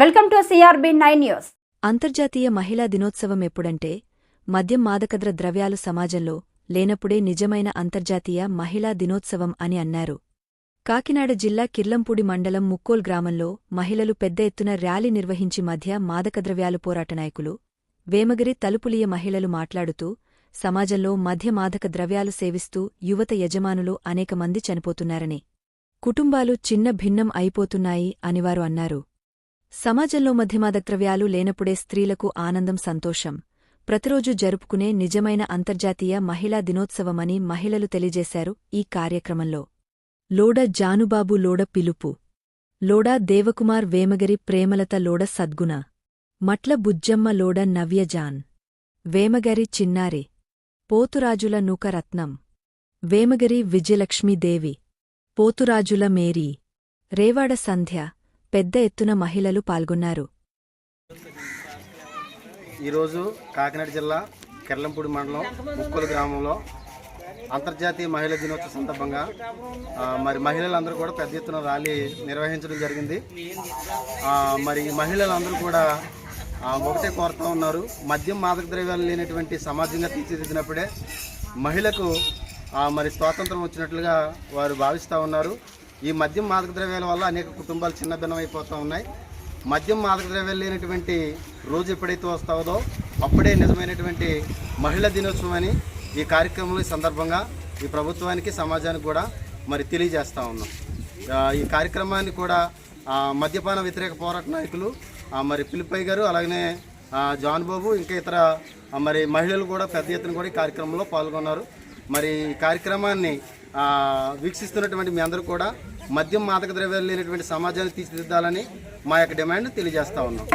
Welcome to CRB nine news. అంతర్జాతీయ మహిళా దినోత్సవం ఎప్పుడంటే మద్యం మాదకద్ర ద్రవ్యాలు సమాజంలో లేనప్పుడే నిజమైన అంతర్జాతీయ మహిళా దినోత్సవం అని అన్నారు. కాకినాడ జిల్లా కిర్లంపూడి మండలం ముక్కోల్ గ్రామంలో మహిళలు పెద్ద ఎత్తున ర్యాలీ నిర్వహించి మధ్య మాదకద్రవ్యాలు పోరాట నాయకులు వేమగిరి తలుపులియ మహిళలు మాట్లాడుతూ సమాజంలో మధ్య మాదక ద్రవ్యాలు సేవిస్తూ యువత యజమానులు అనేక మంది చనిపోతున్నారని కుటుంబాలు చిన్న భిన్నం అయిపోతున్నాయి అనివారు అన్నారు. సమాజంలో మధ్యమాదక్రవ్యాలు లేనప్పుడే స్త్రీలకు ఆనందం సంతోషం. ప్రతిరోజు జరుపుకునే నిజమైన అంతర్జాతీయ మహిళా దినోత్సవమని మహిళలు తెలియజేశారు ఈ కార్యక్రమంలో. లోడ జానుబాబు లోడ పిలుపు. లోడా దేవకుమార్ వేమగిరి ప్రేమలత లోడ సద్గుణ. మట్ల బుజ్జమ్మ లోడ నవ్యజాన్ వేమగరి చిన్నారి. పోతురాజుల నూకరత్నం. వేమగిరి విజయలక్ష్మీదేవి. పోతురాజుల మేరీ. రేవాడ సంధ్య. పెద్ద ఎత్తున మహిళలు పాల్గొన్నారు. ఈరోజు కాకినాడ జిల్లా కెర్లంపూడి మండలం ముక్కలు గ్రామంలో అంతర్జాతీయ మహిళా దినోత్సవ సందర్భంగా మరి మహిళలందరూ కూడా పెద్ద ఎత్తున ర్యాలీ నిర్వహించడం జరిగింది. మరి మహిళలందరూ కూడా ఒకటే కోరుతూ ఉన్నారు. మద్యం మాదక ద్రవ్యాలు లేనటువంటి సమాజంగా తీర్చిదిద్దినప్పుడే మహిళకు మరి స్వాతంత్రం వచ్చినట్లుగా వారు భావిస్తూ ఉన్నారు. ఈ మద్యం మాదక ద్రవ్యాల వల్ల అనేక కుటుంబాలు చిన్నభిన్నమైపోతూ ఉన్నాయి. మద్యం మాదక ద్రవ్యాలు లేనటువంటి రోజు ఎప్పుడైతే వస్తావో అప్పుడే నిజమైనటువంటి మహిళా దినోత్సవం అని ఈ కార్యక్రమంలో ఈ సందర్భంగా ఈ ప్రభుత్వానికి సమాజానికి కూడా మరి తెలియజేస్తూ ఉన్నాం. ఈ కార్యక్రమాన్ని కూడా మద్యపాన వ్యతిరేక పోరాట నాయకులు మరి పిలిపయ్య గారు అలాగనే జాన్ బాబు ఇంకా ఇతర మరి మహిళలు కూడా పెద్ద ఎత్తున కూడా ఈ కార్యక్రమంలో పాల్గొన్నారు. మరి ఈ కార్యక్రమాన్ని వీక్షిస్తున్నటువంటి మీ అందరూ కూడా మద్యం మాదక ద్రవ్యాలు లేనటువంటి సమాజాన్ని తీర్చిదిద్దాలని మా యొక్క డిమాండ్ తెలియజేస్తా ఉన్నాం.